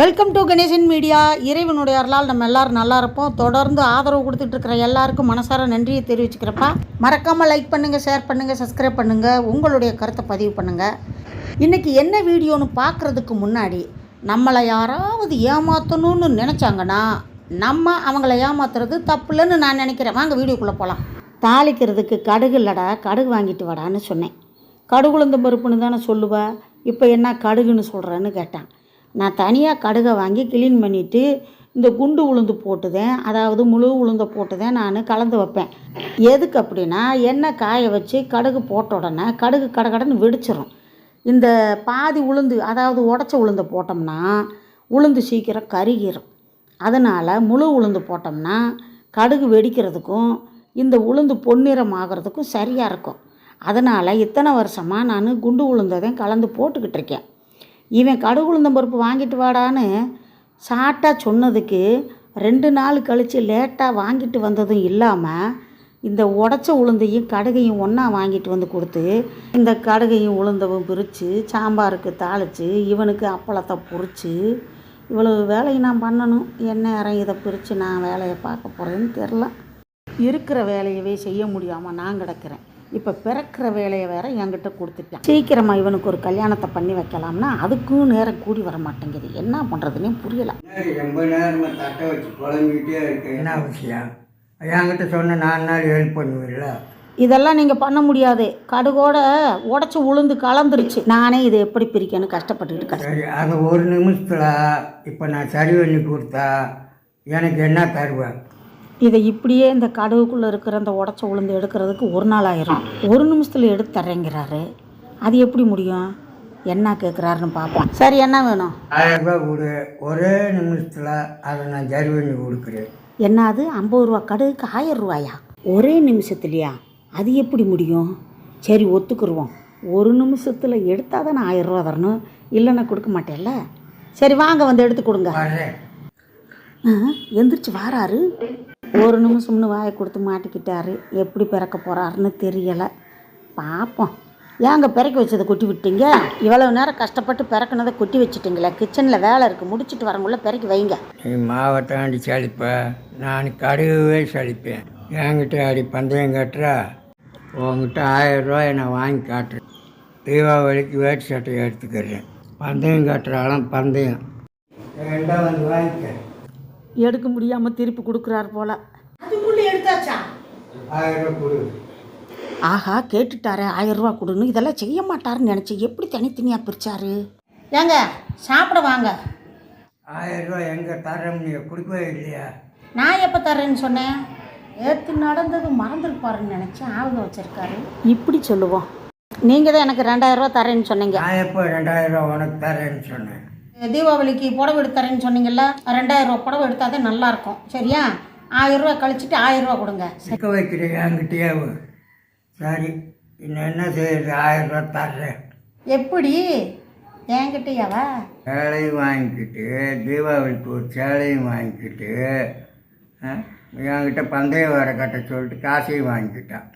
Welcome to Ganesan media இறைவனுடைய அருளால் நம்ம எல்லாரும் நல்லா இருப்போம். தொடர்ந்து ஆதரவு கொடுத்துட்டு இருக்கிற எல்லாருக்கும் மனசார நன்றியை தெரிவிச்சுக்கிறப்பா. மறக்காமல் லைக் பண்ணுங்கள் ஷேர் பண்ணுங்கள் சப்ஸ்கிரைப் பண்ணுங்கள் உங்களுடைய கருத்தை பதிவு பண்ணுங்கள் இன்றைக்கி என்ன வீடியோன்னு பார்க்குறதுக்கு முன்னாடி நம்மளை யாராவது ஏமாற்றணும்னு நினச்சாங்கன்னா நம்ம அவங்கள ஏமாத்துறது தப்புலன்னு நான் நினைக்கிறேன். வாங்க வீடியோக்குள்ளே போகலாம் தாளிக்கிறதுக்கு கடுகு இல்லடா கடுகு வாங்கிட்டு வாடான்னு சொன்னேன். கடுகுளுந்த பருப்புன்னு தானே சொல்லுவா. இப்போ என்ன கடுகுன்னு சொல்கிறேன்னு கேட்டான். நான் தனியாக கடுகை வாங்கி க்ளீன் பண்ணிவிட்டு இந்த குண்டு உளுந்து போட்டுதேன். அதாவது முழு உளுந்தை போட்டுதேன் நான் கலந்து வைப்பேன். எதுக்கு அப்படின்னா எண்ணெய் காய வச்சு கடுகு போட்ட உடனே கடுகு கடகடன்னு வெடிச்சிடும் இந்த பாதி உளுந்து அதாவது உடச்ச உளுந்து போட்டோம்னா உளுந்து சீக்கிரம் கருகிரும். அதனால் முழு உளுந்து போட்டோம்னா கடுகு வெடிக்கிறதுக்கும் இந்த உளுந்து பொன்னிறம் ஆகிறதுக்கும் சரியாக இருக்கும். அதனால் இத்தனை வருஷமாக நான் குண்டு உளுந்ததையும் கலந்து போட்டுக்கிட்டு இருக்கேன். இவன் கடுகு உளுந்தம் பருப்பு வாங்கிட்டு வாடான்னு சாட்டாக சொன்னதுக்கு ரெண்டு நாள் கழித்து லேட்டாக வாங்கிட்டு வந்ததும் இல்லாமல் இந்த உடச்ச உளுந்தையும் கடுகையும் ஒன்றா வாங்கிட்டு வந்து கொடுத்து இந்த கடுகையும் உளுந்தவும் பிரித்து சாம்பாருக்கு தாளித்து இவனுக்கு அப்பளத்தை பொரித்து இவ்வளவு வேலையை நான் பண்ணணும். என்ன நேரம் இதை பிரித்து நான் வேலையை பார்க்க போகிறேன்னு தெரில இருக்கிற வேலையவே செய்ய முடியாமல் நான் கிடக்கிறேன். இப்போ பிறக்கிற வேலையை வேற என்கிட்ட கொடுத்துட்டேன் சீக்கிரமாக இவனுக்கு ஒரு கல்யாணத்தை பண்ணி வைக்கலாம்னா அதுக்கும் நேரம் கூடி வர மாட்டேங்குது. என்ன பண்ணுறதுனே புரியல. ரொம்ப நேரமா தட்டை வச்சு குழம்பிக்கிட்டே இருக்கு என்ன விஷயம் என்கிட்ட சொன்ன நாலு நாள் ஹெல்ப் பண்ணுவீங்கள இதெல்லாம் நீங்கள் பண்ண முடியாது. கடுகோட உடச்சி உளுந்து கலந்துருச்சு. நானே இதை எப்படி பிரிக்கன்னு கஷ்டப்பட்டுக்கிட்டு சரி அந்த ஒரு நிமிஷத்தில் இப்போ நான் சரி பண்ணி கொடுத்தா எனக்கு என்ன தருவேன் இதை இப்படியே இந்த கடுகுக்குள்ளே இருக்கிற அந்த உடச்ச உளுந்து எடுக்கிறதுக்கு ஒரு நாள் ஆயிரும். ஒரு நிமிஷத்தில் எடுத்து தரேங்கிறாரு அது எப்படி முடியும்? என்ன கேட்குறாருன்னு பார்ப்போம். சரி என்ன வேணும்? ஆயிரம் ரூபாய் கொடு. ஒரே நிமிஷத்தில் அதை நான் சரி பண்ணி கொடுக்குறேன். என்னது ஐம்பது ரூபா. கடுகுக்கு ஆயிரம் ரூபாயா? ஒரே நிமிஷத்துலையா? அது எப்படி முடியும்? சரி ஒத்துக்குருவோம். ஒரு நிமிஷத்தில் எடுத்தால் தானே ஆயிரம் ரூபா தரணும். இல்லைன்னா கொடுக்க மாட்டேன்ல. சரி வாங்க வந்து எடுத்து கொடுங்க. எந்திரிச்சு வாராரு. ஒரு நிமிஷம்னு வாயை கொடுத்து மாட்டிக்கிட்டாரு. எப்படி பிறக்க போகிறாருன்னு தெரியலை. பார்ப்போம் ஏங்க பிறக்க வச்சதை கொட்டி விட்டீங்க? இவ்வளவு நேரம் கஷ்டப்பட்டு பிறக்குனதை கொட்டி வச்சுட்டிங்களே. கிச்சனில் வேலை இருக்குது முடிச்சிட்டு வரங்குள்ளே பிறக்கி வைங்க. நீ மாவட்டாண்டி சளிப்ப. நான் கடுவே சளிப்பேன். என்கிட்ட அடி பந்தயம் கட்டுறா. உங்ககிட்ட ஆயிரம் ரூபாய் நான் வாங்கி காட்டுறேன். தீபாவளிக்கு வேட்டு சட்டையை எடுத்துக்கிறேன். பந்தயம் கட்டுறாலும் பந்தயம். ரெண்டாவது வாங்கிக்க. எடுக்க முடியாமல் திருப்பி கொடுக்குறாரு போல. ஆஹா கேட்டுட்டாரே ஆயிரம் ரூபா கொடுன்னு. இதெல்லாம் செய்ய மாட்டாருன்னு நினச்சி எப்படி தனித்தனியாக பிரிச்சாரு? ஏங்க சாப்பிட வாங்க. ஆயிரம் ரூபாய் எங்கே தரம் நீ கொடுக்கவே இல்லையா? நான் எப்போ தரேன்னு சொன்னேன்? நேற்று நடந்தது மறந்துருப்பாருன்னு நினச்சேன் ஆளுங்க வச்சுருக்காரு. இப்படி சொல்லுவோம். நீங்கள் தான் எனக்கு ரெண்டாயிரம் ரூபா தரேன்னு சொன்னீங்க. நான் எப்போ ரெண்டாயிரம் ரூபாய் உனக்கு தரேன்னு சொன்னேன்? தீபாவளிக்கு புடவை எடுத்து தரேன்னு சொன்னீங்கல்ல ரெண்டாயிரம் ரூபா புடவை எடுத்தால் தான் நல்லாயிருக்கும். சரியா? ஆயிரம் ரூபா கழிச்சிட்டு ஆயிரம் ரூபா கொடுங்க. சிக்க வைக்கிறேன் என்கிட்டயே சரி இன்னும் என்ன செய்யுது ஆயிரம் ரூபாய் தர்றேன். எப்படி? என்கிட்டயாவா சேலையும் வாங்கிக்கிட்டு தீபாவளிக்கு ஒரு சேலையும் வாங்கிக்கிட்டு என்கிட்ட பந்தயம் வேற கட்ட சொல்லிட்டு காசையும் வாங்கிக்கிட்டான்